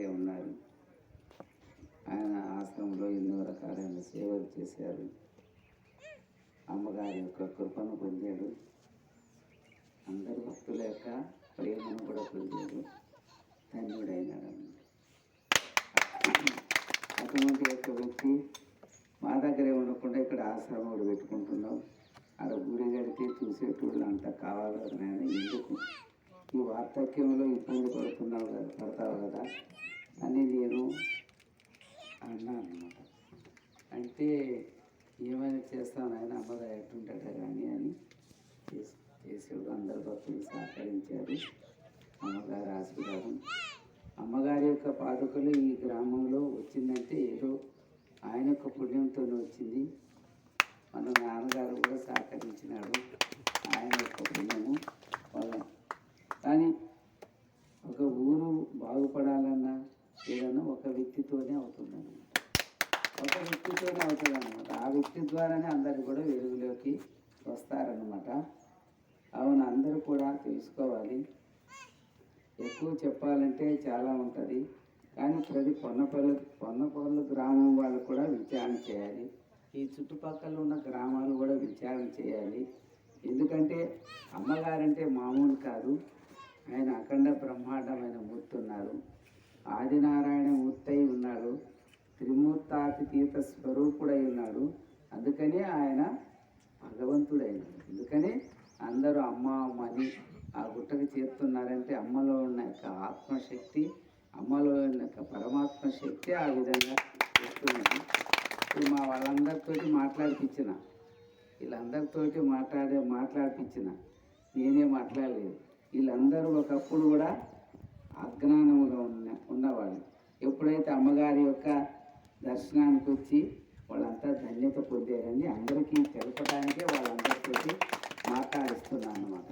దగ్గరే ఉన్నారు. ఆయన ఆశ్రమంలో ఎన్నో రకాలైన సేవలు చేశారు. అమ్మగారి యొక్క కృపను పొందాడు. అందరు భక్తుల యొక్క ప్రేమను కూడా పొందాడు. ధన్యుడైనాడు. అటువంటి యొక్క వ్యక్తి మా దగ్గరే ఉండకుండా ఇక్కడ ఆశ్రమం పెట్టుకుంటున్నాం. ఆడ గుడి గడితే చూసేటోళ్ళు అంత కావాలి ఎందుకు? ఈ వార్ధక్యంలో ఇబ్బంది పడుతున్నావు కదా పడతావు కదా? అని నేను అన్నాను అనమాట అంటే ఏమైనా చేస్తాను ఆయన అమ్మగా ఎట్టుంటాడా కానీ అని చేసి చేసేవాడు. అందరు భక్తులు సహకరించారు. అమ్మగారు ఆశీర్వాదం. అమ్మగారి యొక్క పాదుకలు ఈ గ్రామంలో వచ్చిందంటే ఏదో ఆయన యొక్క పుణ్యంతోనే వచ్చింది. మన నాన్నగారు కూడా సహకరించినాడు ఆయన యొక్క పుణ్యము వల్ల. కానీ ఒక ఊరు బాగుపడాలన్నా ఏదైనా ఒక వ్యక్తితోనే అవుతుందన్నమాట. ఒక వ్యక్తితోనే అవుతుంది అనమాట ఆ వ్యక్తి ద్వారానే అందరు కూడా వెలుగులోకి వస్తారన్నమాట. అవును అందరూ కూడా తెలుసుకోవాలి. ఎక్కువ చెప్పాలంటే చాలా ఉంటుంది. కానీ ప్రతి పొన్నపల్లి పొన్నపల్లి గ్రామం వాళ్ళు కూడా విచారణ చేయాలి. ఈ చుట్టుపక్కల ఉన్న గ్రామాలు కూడా విచారణ చేయాలి. ఎందుకంటే అమ్మగారంటే మామూలు కాదు. ఆయన అఖండ బ్రహ్మాండమైన గుర్తున్నారు ఉన్నారు ఆదినారాయణ మూర్తి అయి ఉన్నాడు. త్రిమూర్తాతీత స్వరూపుడై ఉన్నాడు. అందుకనే ఆయన భగవంతుడైనాడు. అందుకనే అందరూ అమ్మ అమ్మని ఆ గుట్టకు చేరుతున్నారంటే అమ్మలో ఉన్న యొక్క ఆత్మశక్తి అమ్మలో ఉన్న యొక్క పరమాత్మ శక్తి ఆ విధంగా చేస్తున్నది ఇప్పుడు మా వాళ్ళందరితోటి మాట్లాడిపించిన. వీళ్ళందరితోటి మాట్లాడే మాట్లాడిపించిన. నేనే మాట్లాడలేదు. వీళ్ళందరూ ఒకప్పుడు కూడా అజ్ఞానముగా ఉన్న ఉన్నవాళ్ళు. ఎప్పుడైతే అమ్మగారి యొక్క దర్శనానికి వచ్చి వాళ్ళంతా ధన్యత పొందారని అందరికీ తెలపడానికే వాళ్ళందరితోటి మాట్లాడిస్తున్నాను అన్నమాట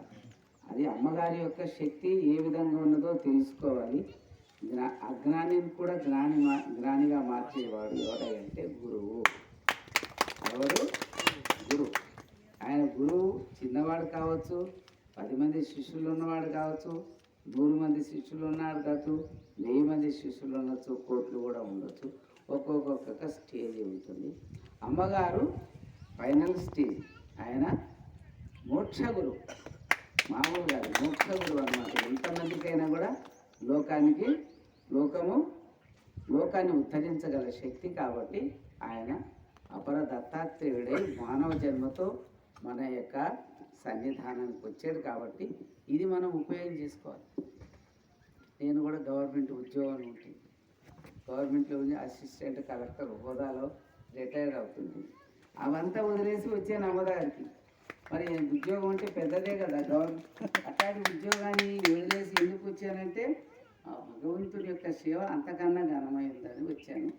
అది అమ్మగారి యొక్క శక్తి ఏ విధంగా ఉన్నదో తెలుసుకోవాలి. జ్ఞా అజ్ఞానిని కూడా జ్ఞాని మా జ్ఞానిగా మార్చేవాడు ఎవరంటే గురువు? ఎవరు? గురువు ఆయన గురువు చిన్నవాడు కావచ్చు పది మంది శిష్యులు ఉన్నవాడు కావచ్చు నూరు మంది శిష్యులు ఉన్నారు కాదు వెయ్యి మంది శిష్యులు ఉండొచ్చు కోట్లు కూడా ఉండొచ్చు. ఒక్కొక్క స్టేజ్ ఉంటుంది. అమ్మగారు ఫైనల్ స్టేజ్. ఆయన మోక్ష గురువు మామూలు గారు మోక్ష గురువు అనమాట ఎంతమందికైనా కూడా లోకానికి లోకము లోకాన్ని ఉద్ధరించగల శక్తి కాబట్టి ఆయన అపర దత్తాత్రేయుడై మానవ జన్మతో మన యొక్క సన్నిధానానికి వచ్చాడు కాబట్టి ఇది మనం ఉపయోగం చేసుకోవాలి. నేను కూడా గవర్నమెంట్ ఉద్యోగం ఉంటుంది గవర్నమెంట్లో ఉండి అసిస్టెంట్ కలెక్టర్ హోదాలో రిటైర్ అవుతుంది. అవంతా వదిలేసి వచ్చాను అమ్మదారికి మరి ఉద్యోగం అంటే పెద్దదే కదా గవర్నమెంట్ అట్లాంటి ఉద్యోగాన్ని వదిలేసి ఎందుకు వచ్చానంటే భగవంతుడి యొక్క సేవ అంతకన్నా ఘనమైందని వచ్చాను.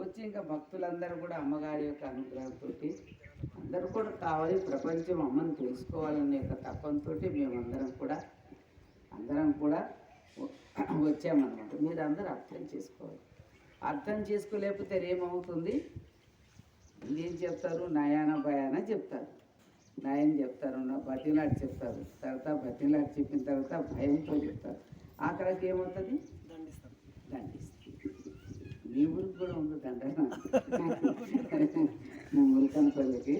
వచ్చి ఇంకా భక్తులందరూ కూడా అమ్మగారి యొక్క అనుగ్రహంతో అందరూ కూడా కావాలి ప్రపంచం అమ్మని తెలుసుకోవాలనే తపంతో మేమందరం కూడా అందరం కూడా వచ్చామన్నమాట. మీరు అందరూ అర్థం చేసుకోవాలి. అర్థం చేసుకోలేకపోతే ఏమవుతుంది? ఏం చెప్తారు? నయాన భయాన చెప్తారు. నయం చెప్తారు నా బతిలాడి చెప్తారు. తర్వాత బతిలాడి చెప్పిన తర్వాత భయంతో చెప్తారు. ఆఖరికి ఏమవుతుంది? దండిస్తారు మీ ఊరికి కూడా ఉంది మీ ముల్కనపల్లికి.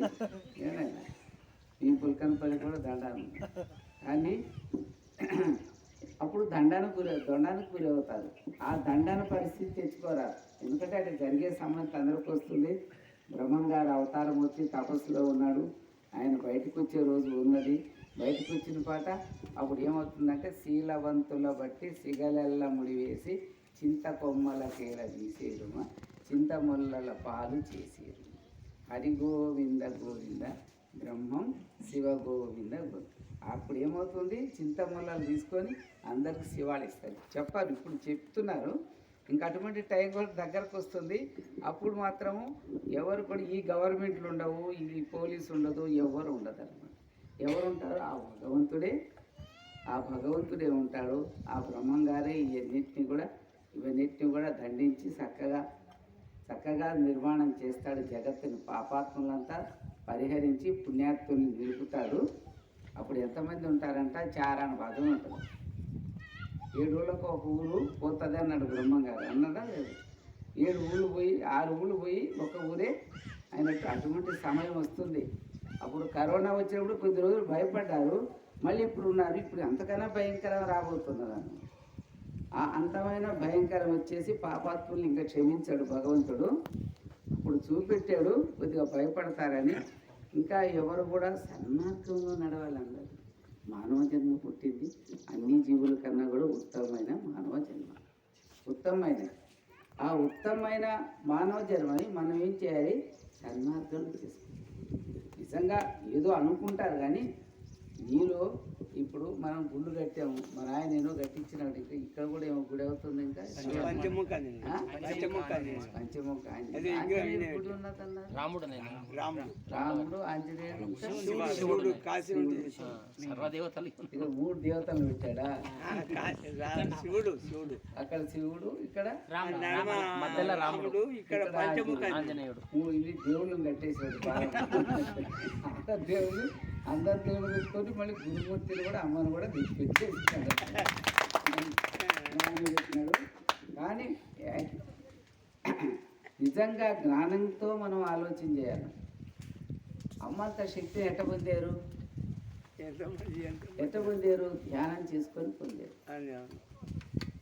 మీ పుల్కనపల్లి కూడా దండ కానీ అప్పుడు దండానికి గురి దండానికి గురి అవుతారు. ఆ దండన పరిస్థితి తెచ్చుకోరా ఎందుకంటే అది జరిగే సమయం అందరికి వస్తుంది. బ్రహ్మంగారు అవతారం వచ్చి తపస్సులో ఉన్నాడు. ఆయన బయటకు వచ్చే రోజు ఉన్నది. బయటకు వచ్చిన పాట అప్పుడు ఏమవుతుందంటే శీలవంతుల బట్టి సిగలెల్ల ముడివేసి చింత కొమ్మల తీసేరు తీసేరుమ చింతముల్లల పాలు చేసేరు హరి గోవింద గోవింద బ్రహ్మం శివ గోవింద అప్పుడు ఏమవుతుంది? చింతముల్లలు తీసుకొని అందరికి శివాలు ఇస్తారు. చెప్పారు ఇప్పుడు చెప్తున్నారు. ఇంకా అటువంటి టైం కూడా దగ్గరకు వస్తుంది. అప్పుడు మాత్రము ఎవరు కూడా ఈ గవర్నమెంట్లు ఉండవు ఈ పోలీసు ఉండదు ఎవరు ఉండదు అనమాట ఎవరు ఉంటారు ఆ భగవంతుడే. ఆ భగవంతుడే ఉంటాడు. ఆ బ్రహ్మం గారే ఇవన్నిటిని కూడా ఇవన్నిటిని కూడా దండించి చక్కగా చక్కగా నిర్మాణం చేస్తాడు జగత్తుని పాపాత్ములంతా. పరిహరించి పుణ్యాత్తుల్ని నిలుపుతాడు. అప్పుడు ఎంతమంది ఉంటారంట? చారాన పదం ఉంటుంది. ఏడు ఊళ్ళకు ఒక ఊరు పోతుంది అన్నాడు బ్రహ్మంగారు. అన్నదా లేదు? ఏడు ఊళ్ళు పోయి ఆరు ఊళ్ళు పోయి ఒక ఊరే అయినట్టు అటువంటి సమయం వస్తుంది. అప్పుడు కరోనా వచ్చినప్పుడు కొద్ది రోజులు భయపడ్డారు. మళ్ళీ ఇప్పుడు ఉన్నారు. ఇప్పుడు అంతకన్నా భయంకరం రాబోతున్నారు ఆ అంతమైన భయంకరం వచ్చేసి పాపాత్ముల్ని ఇంకా క్షమించాడు భగవంతుడు. అప్పుడు చూపెట్టాడు కొద్దిగా భయపడతారని. ఇంకా ఎవరు కూడా సన్మార్గంలో నడవాలన్నారు మానవ జన్మ పుట్టింది. అన్ని జీవుల కన్నా కూడా ఉత్తమమైన మానవ జన్మ. ఉత్తమమైన. ఆ ఉత్తమమైన మానవ జన్మని మనం ఏం చేయాలి? సన్మార్గంలో చేసుకోవాలి నిజంగా ఏదో అనుకుంటారు కానీ నీలో ఇప్పుడు మనం గుళ్ళు కట్టాము. మన ఆయన ఏదో కట్టించినాడు. ఇంకా ఇక్కడ కూడా ఏమో గుడి అవుతుంది ఇంకా. పంచముఖ. రాముడు రాముడు. ఆంజనేయుడు ఇంకా? శివుడు శివుడు కాశీ ఉంటుంది సర్వదేవతలు ఇక మూడు దేవతలు పెట్టాడా? శివుడు శివుడు. అక్కడ శివుడు ఇక్కడ? మధ్యలో రాముడు. ఇక్కడ ఇక్కడ పంచముఖ ఆంజనేయుడు. మూడు ఇది దేవుళ్ళని కట్టేసాడు బాగా. అందరు దేవుళ్ళు పెట్టుకొని మళ్ళీ గురుమూర్తిని కూడా అమ్మను కూడా జ్ఞానం పెట్టినాడు కానీ నిజంగా జ్ఞానంతో మనం ఆలోచన చేయాలి. అమ్మంత శక్తిని ఎట్ట పొందారు? ఎట్ట పొందారు? ధ్యానం చేసుకొని పొందారు.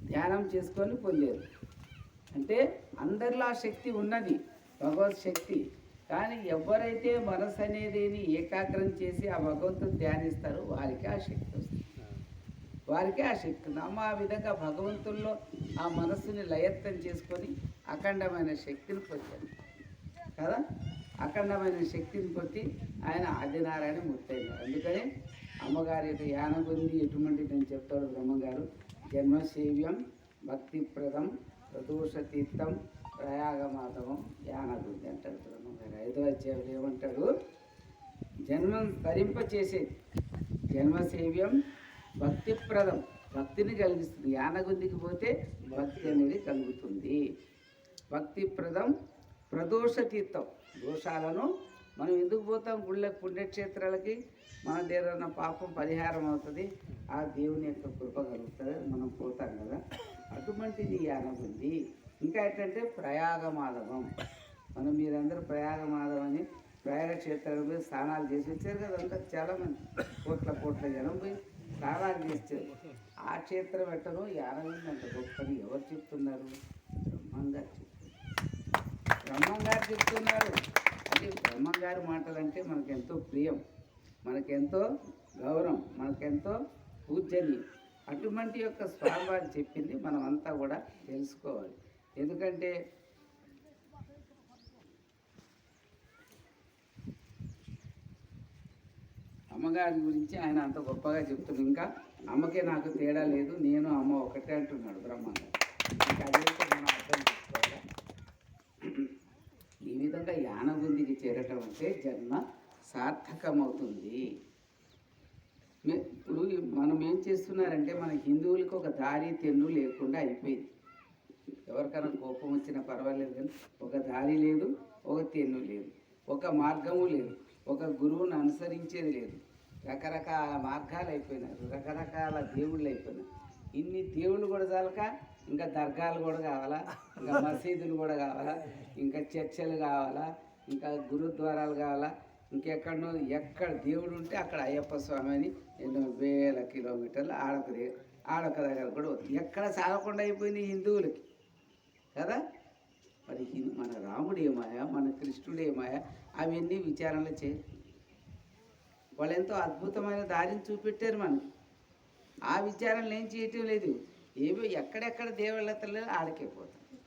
ధ్యానం చేసుకొని పొందారు. అంటే అందరిలో ఆ శక్తి ఉన్నది. భగవత్ శక్తి. కానీ ఎవరైతే మనసు అనేది ఏకాగ్రం చేసి ఆ భగవంతుని ధ్యానిస్తారో వారికి ఆ శక్తి వస్తుంది. వారికి ఆ శక్తి ఉంది అమ్మ ఆ విధంగా భగవంతుల్లో ఆ మనస్సుని లయత్తం చేసుకొని అఖండమైన శక్తిని పొందారు కదా? అఖండమైన శక్తిని పొంది ఆయన ఆదినారాయణ ముత్తైనారు అందుకని అమ్మగారి యొక్క యానం గురించి ఎటువంటిది అని చెప్తాడు బ్రహ్మగారు? జన్మసేవ్యం భక్తిప్రదం ప్రదోష తీర్థం ప్రయాగమాధవం యానగుడి అంటాడు బ్రహ్మగారు ఐదో అధ్యాయులు ఏమంటాడు? జన్మం తరింపచేసేది జన్మసేవ్యం భక్తిప్రదం. భక్తిని కలిగిస్తుంది. యానగుందికి పోతే భక్తి అనేది కలుగుతుంది. భక్తిప్రదం ప్రదోష తీర్థం. దోషాలను మనం ఎందుకు పోతాం? గుళ్ళకి పుణ్యక్షేత్రాలకి మన దగ్గర పాపం పరిహారం అవుతుంది. ఆ దేవుని యొక్క కృప కలుగుతుంది. మనం పోతాం కదా. అటువంటిది యానగుంది ఇంకా ఏంటంటే ప్రయాగమాధవం. మనం మీరందరూ ప్రయాగమాధవం అని ప్రయాగ క్షేత్రాలు పోయి స్నానాలు చేసి వచ్చారు కదా అంతా చాలామంది. కోట్ల కోట్ల జనం పోయి స్నానాలు చేస్తారు. ఆ క్షేత్రం ఎట్టనో యానగుంది అంత గొప్పని ఎవరు చెప్తున్నారు? బ్రహ్మంగారు చెప్తున్నారు. బ్రహ్మంగారు చెప్తున్నారు. అంటే బ్రహ్మంగారి మాటలు అంటే మనకెంతో ప్రియం మనకెంతో గౌరవం మనకెంతో పూజనీయం. అటువంటి యొక్క స్వామివారు చెప్పింది మనమంతా కూడా తెలుసుకోవాలి. ఎందుకంటే అమ్మగారి గురించి ఆయన అంత గొప్పగా చెప్తున్నాడు ఇంకా అమ్మకే నాకు తేడా లేదు నేను అమ్మ ఒకటే అంటున్నాడు బ్రహ్మంగారు ఇంకా అదే మనం అర్థం చేసుకోవాలి? ఈ విధంగా యానగుందికి చేరటం అంటే జన్మ సార్థకమవుతుంది. ఇప్పుడు మనం ఏం చేస్తున్నారంటే మన హిందువులకు ఒక దారి తెన్ను లేకుండా అయిపోయింది. ఎవరికైనా కోపం వచ్చినా పర్వాలేదు కానీ ఒక దారి లేదు ఒక తెన్ను లేదు ఒక మార్గము లేదు ఒక గురువుని అనుసరించేది లేదు. రకరకాల మార్గాలు అయిపోయినారు రకరకాల దేవుళ్ళు అయిపోయినారు ఇన్ని దేవుళ్ళు కూడా చాలక ఇంకా దర్గాలు కూడా కావాలా ఇంకా మసీదులు కూడా కావాలా ఇంకా చర్చలు కావాలా ఇంకా గురుద్వారాలు కావాలా ఇంకెక్కడనో ఎక్కడ దేవుడు ఉంటే అక్కడ అయ్యప్ప స్వామి అని ఎన్నో వేల కిలోమీటర్లు ఆడొక దగ్గర ఆడొక దగ్గర కూడా ఉంది. ఎక్కడ సాగకుండా అయిపోయింది హిందువులకి. కదా? మరి మన రాముడు ఏమాయా మన కృష్ణుడు ఏమాయా అవన్నీ విచారణలు చే వాళ్ళు ఎంతో అద్భుతమైన దారిని చూపెట్టారు మనకి. ఆ విచారణలు ఏం చేయటం లేదు. ఏవో ఎక్కడెక్కడ దేవుళ్ళతలు ఆడకే పోతాం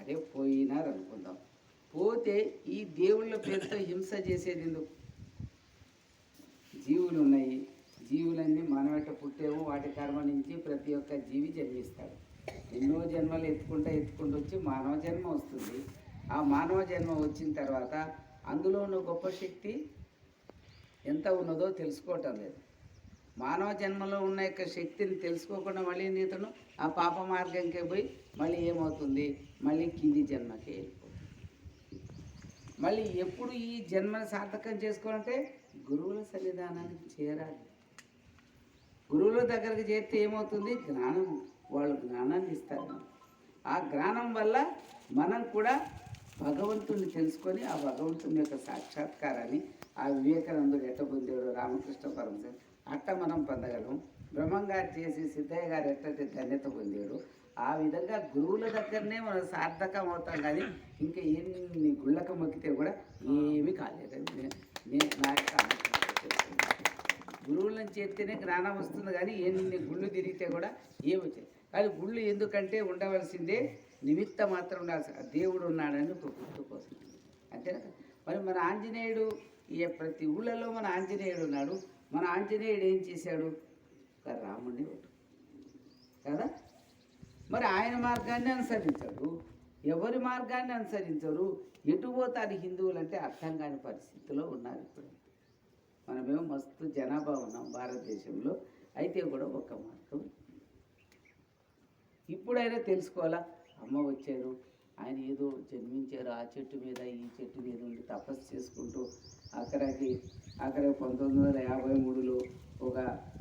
అరే పోయినారు అనుకుందాం. పోతే ఈ దేవుళ్ళ పేరుతో హింస చేసేది ఎందుకు? జీవులు ఉన్నాయి జీవులన్నీ మనవట పుట్టేమో వాటి కర్మ నుంచి ప్రతి ఒక్క జీవి జన్మిస్తాడు. ఎన్నో జన్మలు ఎత్తుకుంటూ ఎత్తుకుంటూ వచ్చి మానవ జన్మ వస్తుంది. ఆ మానవ జన్మ వచ్చిన తర్వాత అందులో ఉన్న గొప్ప శక్తి ఎంత ఉన్నదో తెలుసుకోవటం లేదు. మానవ జన్మలో ఉన్న యొక్క శక్తిని తెలుసుకోకుండా మళ్ళీ నీతను ఆ పాప మార్గంకే పోయి మళ్ళీ ఏమవుతుంది? మళ్ళీ కింది జన్మకి వెళ్ళిపోతుంది. మళ్ళీ ఎప్పుడు ఈ జన్మను సార్థకం చేసుకోవాలంటే గురువుల సన్నిధానానికి చేరాలి. గురువుల దగ్గరికి చేస్తే ఏమవుతుంది? జ్ఞానం వాళ్ళు జ్ఞానాన్ని ఇస్తారు ఆ జ్ఞానం వల్ల మనం కూడా భగవంతుని తెలుసుకొని ఆ భగవంతుని యొక్క సాక్షాత్కారాన్ని ఆ వివేకానందుడు ఎట్ట పొందాడు రామకృష్ణ పరమశివుడు. అట్ట మనం పొందగలం. బ్రహ్మంగారు చేసి సిద్ధయ్య గారు ఎట్టయితే ధన్యత పొందాడు ఆ విధంగా గురువుల దగ్గరనే మనం సార్థకం అవుతాం కానీ ఇంకా ఎన్ని గుళ్ళక మొక్కితే కూడా ఏమీ కాలేదండి నేను నా యొక్క గురువులను చేస్తేనే జ్ఞానం వస్తుంది కానీ ఎన్ని గుళ్ళు తిరిగితే కూడా ఏమొచ్చాయి కానీ గుళ్ళు ఎందుకంటే ఉండవలసిందే నిమిత్త మాత్రం ఉండాల్సి దేవుడు ఉన్నాడని ఒక గుర్తు కోసం. అంతేనా? మరి మన ఆంజనేయుడు ఈ ప్రతి ఊళ్ళలో మన ఆంజనేయుడు ఉన్నాడు. మన ఆంజనేయుడు ఏం చేశాడు? ఒక రాముడిని ఒకటి కదా? మరి ఆయన మార్గాన్ని అనుసరించడు. ఎవరి మార్గాన్ని అనుసరించరు? ఎటు పోతారు హిందువులు అంటే అర్థం కాని పరిస్థితిలో ఉన్నారు ఇప్పుడు. మనమేమో మస్తు జనాభా ఉన్నాం భారతదేశంలో. అయితే కూడా ఒక మార్గం ఇప్పుడైనా తెలుసుకోవాలా? అమ్మ వచ్చారు ఆయన ఏదో జన్మించారు ఆ చెట్టు మీద ఈ చెట్టు మీద ఉండి తపస్సు చేసుకుంటూ అక్కడికి అక్కడ పంతొమ్మిది వందల యాభై మూడులో ఒక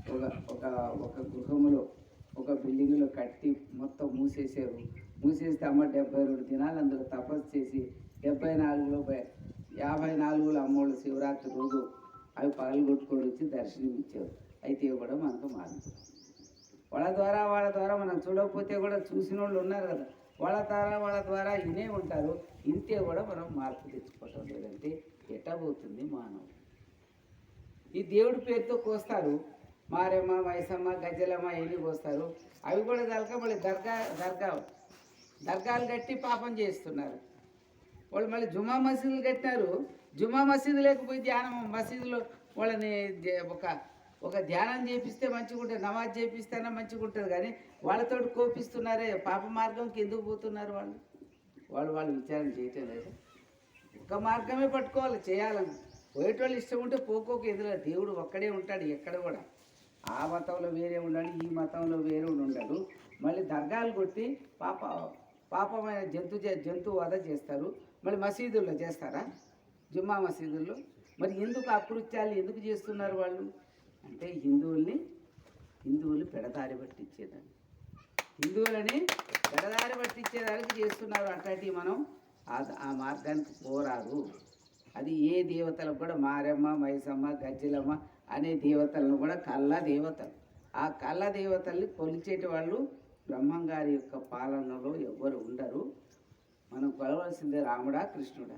ఒక ఒక ఒక గృహములో ఒక బిల్డింగ్లో కట్టి మొత్తం మూసేశారు. మూసేస్తే అమ్మ డెబ్బై రెండు దినాలు అందులో తపస్సు చేసి డెబ్బై నాలుగులో యాభై నాలుగులో అమ్మోళ్ళు శివరాత్రి రోజు అవి పగలు కొట్టుకొని వచ్చి దర్శనం ఇచ్చారు అయితే కూడా మనకు మారుతుంది వాళ్ళ ద్వారా వాళ్ళ ద్వారా మనం చూడకపోతే కూడా చూసిన వాళ్ళు ఉన్నారు కదా. వాళ్ళ ద్వారా వాళ్ళ ద్వారా ఇనే ఉంటారు. ఇంతే కూడా మనం మార్పు తెచ్చుకోవటం లేదంటే ఎట్టబోతుంది మానవుడు. ఈ దేవుడి పేరుతో కోస్తారు. మారేమ్మ మైసమ్మ గజ్జలమ్మ ఎన్ని కోస్తారు. అవి కూడా దలక మళ్ళీ దర్గా దర్గా. దర్గాలు కట్టి పాపం చేస్తున్నారు. వాళ్ళు మళ్ళీ జుమా మసీదులు కట్టినారు జుమా మసీదు లేకపోయి ధ్యానం మసీదులో వాళ్ళని ఒక ఒక ధ్యానం చేపిస్తే మంచిగా ఉంటుంది నమాజ్ చేపిస్తేనే మంచిగా ఉంటుంది కానీ వాళ్ళతో కోపిస్తున్నారే పాప మార్గంకి ఎందుకు పోతున్నారు వాళ్ళు? వాళ్ళు వాళ్ళు విచారణ చేయటం లేదు ఒక మార్గమే పట్టుకోవాలి చేయాలని. పోయేటోళ్ళు ఇష్టం ఉంటే పోకోక ఎదురు. దేవుడు ఒక్కడే ఉంటాడు ఎక్కడ కూడా. ఆ మతంలో వేరే ఉండాలి ఈ మతంలో వేరే ఉండడు మళ్ళీ దర్గాలు కొట్టి పాప పాపమైన జంతు జంతు వధ చేస్తారు. మళ్ళీ మసీదుల్లో చేస్తారా? జుమ్మా మసీదుల్లో? మరి ఎందుకు అకృత్యాలు ఎందుకు చేస్తున్నారు వాళ్ళు? అంటే హిందువుల్ని హిందువులు పెడదారి పట్టించేదాన్ని. హిందువులని పెడదారి పట్టించేదానికి చేస్తున్నారు అట్లాంటివి మనం ఆ ఆ మార్గానికి పోరాదు. అది ఏ దేవతలకు కూడా మారమ్మ మైసమ్మ గజ్జలమ్మ అనే దేవతలను కూడా కళ్ళ దేవతలు. ఆ కళ్ళ దేవతల్ని కొలిచేటి వాళ్ళు బ్రహ్మంగారి యొక్క పాలనలో ఎవ్వరు ఉండరు. మనం కొలవలసిందే రాముడా కృష్ణుడా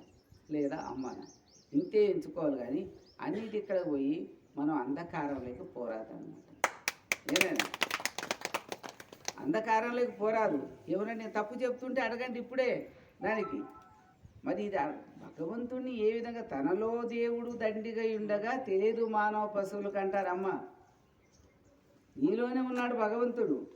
లేదా అమ్మనా ఇంతే ఎంచుకోవాలి కానీ అన్నిటి ఇక్కడ పోయి మనం అంధకారంలోకి పోరాదన్నమాట. ఏదైనా అంధకారంలోకి పోరాదు. ఎవరైనా నేను తప్పు చెప్తుంటే అడగండి ఇప్పుడే దానికి. మరి ఇది భగవంతుణ్ణి ఏ విధంగా తనలో దేవుడు దండిగా ఉండగా తెలియదు మానవ పశువులకు అంటారమ్మ నీలోనే ఉన్నాడు భగవంతుడు.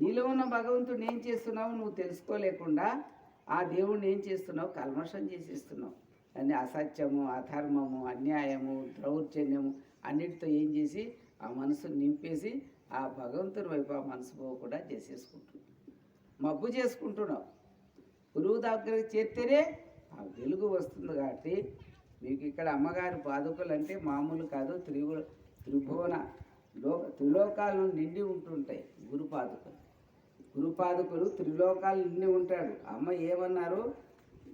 నీలో ఉన్న భగవంతుడిని ఏం చేస్తున్నావు? నువ్వు తెలుసుకోలేకుండా ఆ దేవుడిని ఏం చేస్తున్నావు? కల్మషం చేసేస్తున్నావు. అన్ని అసత్యము అధర్మము అన్యాయము దౌర్జన్యము అన్నిటితో ఏం చేసి ఆ మనసును నింపేసి ఆ భగవంతుని వైపు ఆ మనసు పోకుండా చేసేసుకుంటున్నావు మబ్బు చేసుకుంటున్నావు. గురువు దగ్గరికి చేరితేనే ఆ వెలుగు వస్తుంది కాబట్టి మీకు ఇక్కడ అమ్మగారి పాదుకలు అంటే మామూలు కాదు త్రిభు త్రిభువన లో త్రిలోకాలు నిండి ఉంటుంటాయి గురు పాదుకలు. గురు పాదుకలు త్రిలోకాలు నిండి ఉంటాడు. అమ్మ ఏమన్నారు?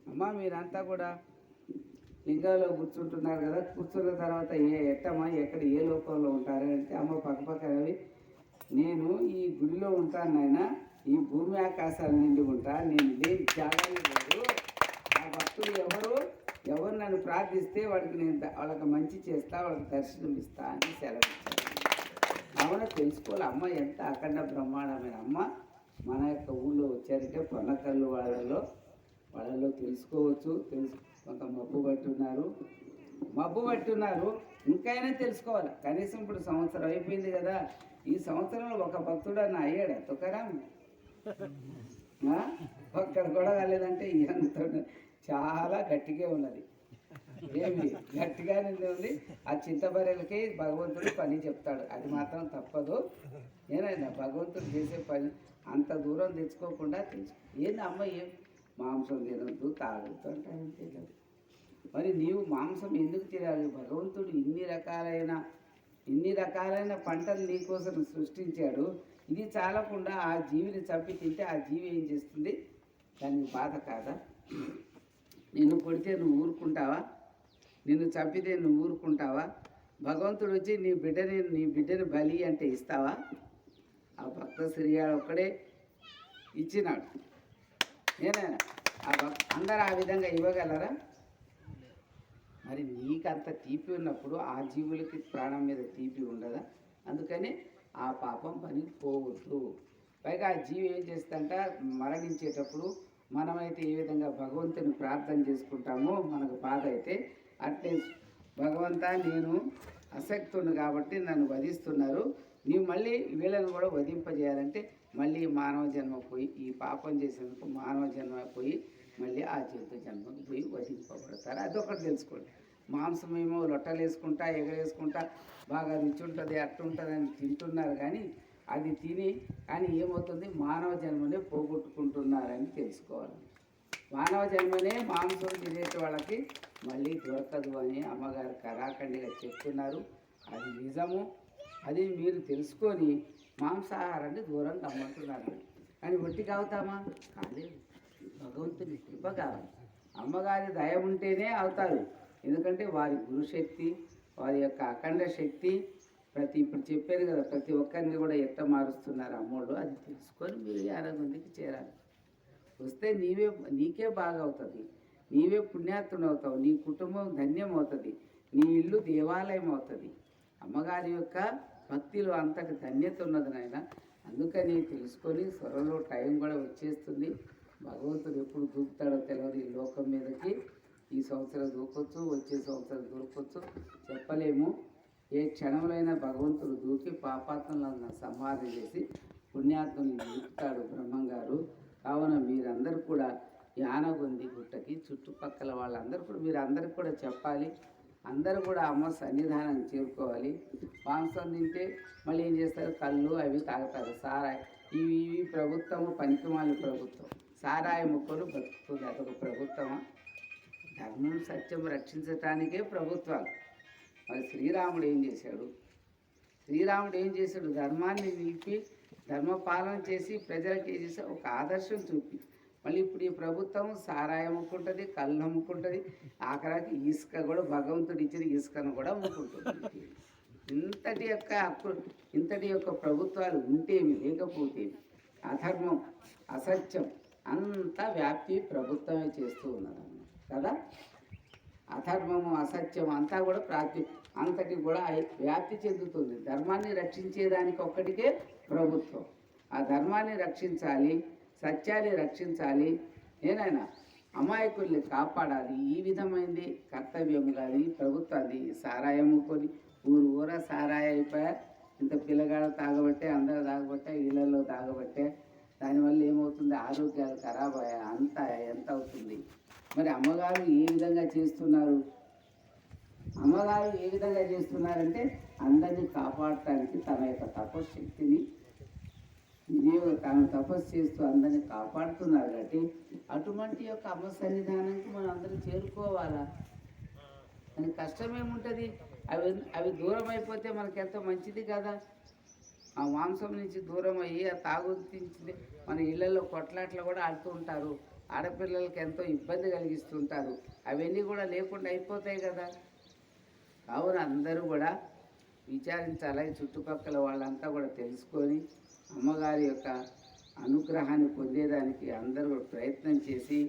అమ్మ మీరంతా కూడా లింగాలో కూర్చుంటున్నారు కదా కూర్చున్న తర్వాత ఏ ఎట్టమ్మా ఎక్కడ ఏ లోకంలో ఉంటారు అంటే అమ్మ పక్కపక్కనవి నేను ఈ గుడిలో ఉంటాను నాయన ఈ భూమి ఆకాశాల నిండి ఉంటా నేను దేని త్యాగాన్ని ఆ భక్తులు ఎవరు? ఎవరు నన్ను ప్రార్థిస్తే వాడికి నేను వాళ్ళకి మంచి చేస్తా వాళ్ళకి దర్శనం ఇస్తా అని సెలవు ఇచ్చారు తెలుసుకోవాలి అమ్మ ఎంత అఖండ బ్రహ్మాండమైన అమ్మ. మన యొక్క ఊళ్ళో వచ్చారంటే పొన్నకల్లు వాళ్ళలో వాళ్ళలో తెలుసుకోవచ్చు తెలుసు కొంత మబ్బు పట్టున్నారు. మబ్బు పట్టున్నారు. ఇంకైనా తెలుసుకోవాలి. కనీసం ఇప్పుడు సంవత్సరం అయిపోయింది కదా. ఈ సంవత్సరంలో ఒక భక్తుడు అన్న అయ్యాడు. తుకారాం ఒక్కడ కూడా కాలేదంటే ఎంత చాలా గట్టిగా ఉన్నది. ఏమి? గట్టిగానే ఉంది. ఆ చింతబరెలకి భగవంతుడు పని చెప్తాడు. అది మాత్రం తప్పదు. ఏనైనా భగవంతుడు చేసే పని అంత దూరం తెచ్చుకోకుండా తెచ్చు ఏంది అమ్మ ఏం మాంసం తినద్దు తాగొద్దు అంటాడు మరి నీవు మాంసం ఎందుకు తినాలి? భగవంతుడు ఇన్ని రకాలైన ఇన్ని రకాలైన పంటలు నీకోసం సృష్టించాడు. ఇది చాలకుండా ఆ జీవిని చంపి తింటే ఆ జీవి ఏం చేస్తుంది? దానికి బాధ కాదా? నిన్ను కొడితే నువ్వు ఊరుకుంటావా? నిన్ను చంపితే నువ్వు ఊరుకుంటావా? భగవంతుడు వచ్చి నీ బిడ్డని నీ బిడ్డని బలి అంటే ఇస్తావా? ఆ భక్త శ్రీయాడు ఒక్కడే ఇచ్చినాడు. నేనే ఆ అందరు ఆ విధంగా ఇవ్వగలరా? మరి నీకు అంత తీపి ఉన్నప్పుడు ఆ జీవులకి ప్రాణం మీద తీపి ఉండదా? అందుకని ఆ పాపం పని పోవద్దు. పైగా ఆ జీవి ఏం చేస్తంట మరణించేటప్పుడు మనమైతే ఏ విధంగా భగవంతుని ప్రార్థన చేసుకుంటామో మనకు బాధ అయితే అట్లే భగవంతా నేను అసక్తుడు కాబట్టి నన్ను వధిస్తున్నారు. నీవు మళ్ళీ వీళ్ళని కూడా వధింపజేయాలంటే మళ్ళీ మానవ జన్మ పోయి ఈ పాపం చేసేందుకు మానవ జన్మ పోయి మళ్ళీ ఆ జంతు జన్మకు పోయి వధింపబడతారు. అదొకటి తెలుసుకోండి. మాంసం ఏమో లొట్టలేసుకుంటా ఎగరేసుకుంటా బాగా రుచి ఉంటుంది అట్టుంటుంది అని తింటున్నారు కానీ అది తిని కానీ ఏమవుతుంది? మానవ జన్మనే పోగొట్టుకుంటున్నారని తెలుసుకోవాలి. మానవ జన్మనే మాంసం తినేటి వాళ్ళకి మళ్ళీ దొరకదు అని అమ్మగారు కరాఖండిగా చెప్తున్నారు అది నిజము. అది మీరు తెలుసుకొని మాంసాహారాన్ని దూరంగా కమ్మంటున్నారు కానీ ఒట్టి అవుతామా కాలేదు. భగవంతుని కృప కావాలి. అమ్మగారి దయ ఉంటేనే అవుతారు. ఎందుకంటే వారి గురుశక్తి వారి యొక్క అఖండ శక్తి ప్రతి ఇప్పుడు చెప్పారు కదా ప్రతి ఒక్కరిని కూడా ఎట్ట మారుస్తున్నారు అమ్మోళ్ళు అది తెలుసుకొని మీరు యాభై చేరాలి. వస్తే నీవే నీకే బాగా అవుతుంది. నీవే పుణ్యాత్తుడు అవుతావు. నీ కుటుంబం ధన్యం అవుతుంది. నీ ఇల్లు దేవాలయం అవుతుంది. అమ్మగారి యొక్క భక్తిలో అంతకు ధన్యత ఉన్నది నాయన. అందుకని తెలుసుకొని త్వరలో టైం కూడా వచ్చేస్తుంది. భగవంతుడు ఎప్పుడు దూకుతాడో తెలియదు ఈ లోకం మీదకి. ఈ సంవత్సరం దూకొచ్చు వచ్చే సంవత్సరం దూకొచ్చు. చెప్పలేము. ఏ క్షణంలోనైనా భగవంతుడు దూకి పాపాత్మలను సంహారం చేసి పుణ్యాత్మని దూకుతాడు బ్రహ్మంగారు. కావున మీరందరూ కూడా యానగొంది గుట్టకి చుట్టుపక్కల వాళ్ళందరూ కూడా మీరు అందరికి కూడా చెప్పాలి. అందరూ కూడా అమ్మ సన్నిధానం చేరుకోవాలి. మాంసం తింటే మళ్ళీ ఏం చేస్తారు? కళ్ళు అవి తాగుతారు. సారాయి ఇవి ఇవి ప్రభుత్వము పనికిమాలి ప్రభుత్వం. సారాయి మొక్కలు బతుకుతుంది అదొక ప్రభుత్వమా? ధర్మం సత్యం రక్షించటానికే ప్రభుత్వాలు మరి శ్రీరాముడు ఏం చేశాడు? శ్రీరాముడు ఏం చేశాడు? ధర్మాన్ని నిలిపి ధర్మపాలన చేసి ప్రజలకు ఏం చేశాడు? ఒక ఆదర్శం చూపి మళ్ళీ ఇప్పుడు ఈ ప్రభుత్వం సారాయి అమ్ముకుంటుంది కళ్ళు అమ్ముకుంటుంది ఆఖరాకి ఇసుక కూడా భగవంతుడు ఇచ్చిన ఇసుకను కూడా అమ్ముకుంటుంది. ఇంతటి యొక్క హక్కు ఇంతటి యొక్క ప్రభుత్వాలు ఉంటేమి లేకపోతేమి అధర్మం అసత్యం అంత వ్యాప్తి ప్రభుత్వమే చేస్తూ ఉన్నదన్నమాట. కదా? అధర్మము అసత్యం అంతా కూడా ప్రాప్తి అంతటి కూడా వ్యాప్తి చెందుతుంది. ధర్మాన్ని రక్షించేదానికి ఒక్కటికే ప్రభుత్వం. ఆ ధర్మాన్ని రక్షించాలి సత్యాన్ని రక్షించాలి. ఏనైనా అమాయకుల్ని కాపాడాలి. ఈ విధమైనది కర్తవ్యం కానీ ప్రభుత్వాన్ని సారాయమ్ముకొని ఊరు ఊర సారాయి అయిపోయారు ఇంత పిల్లగాడు తాగబట్టే అందరూ తాగబట్టే ఇళ్ళల్లో తాగబట్టే దానివల్ల ఏమవుతుంది? ఆరోగ్యాలు ఖరాబ్ అయ్యా అంత ఎంత అవుతుంది? మరి అమ్మగారు ఏ విధంగా చేస్తున్నారు? అమ్మగారు ఏ విధంగా చేస్తున్నారంటే అందరినీ కాపాడటానికి తన యొక్క తపశక్తిని వినియోగ తాను తపస్సు చేస్తూ అందరిని కాపాడుతున్నారు కాబట్టి అటువంటి యొక్క అమ్మ సన్నిధానానికి మనం అందరం చేరుకోవాలా? దానికి కష్టమేముంటుంది? అవి అవి దూరం అయిపోతే మనకి ఎంతో మంచిది కదా? ఆ మాంసం నుంచి దూరం అయ్యి ఆ తాగుతించింది మన ఇళ్ళల్లో కొట్లాట్లు కూడా ఆడుతూ ఉంటారు. ఆడపిల్లలకి ఎంతో ఇబ్బంది కలిగిస్తుంటారు. అవన్నీ కూడా లేకుండా అయిపోతాయి కదా? కావున అందరూ కూడా విచారించాలి? చుట్టుపక్కల వాళ్ళంతా కూడా తెలుసుకొని అమ్మగారి యొక్క అనుగ్రహాన్ని పొందేదానికి అందరూ ప్రయత్నం చేసి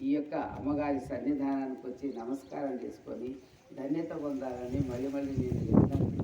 ఈ యొక్క అమ్మగారి సన్నిధానానికి వచ్చి నమస్కారం చేసుకొని ధన్యత పొందాలని మళ్ళీ మళ్ళీ నేను చెప్తాను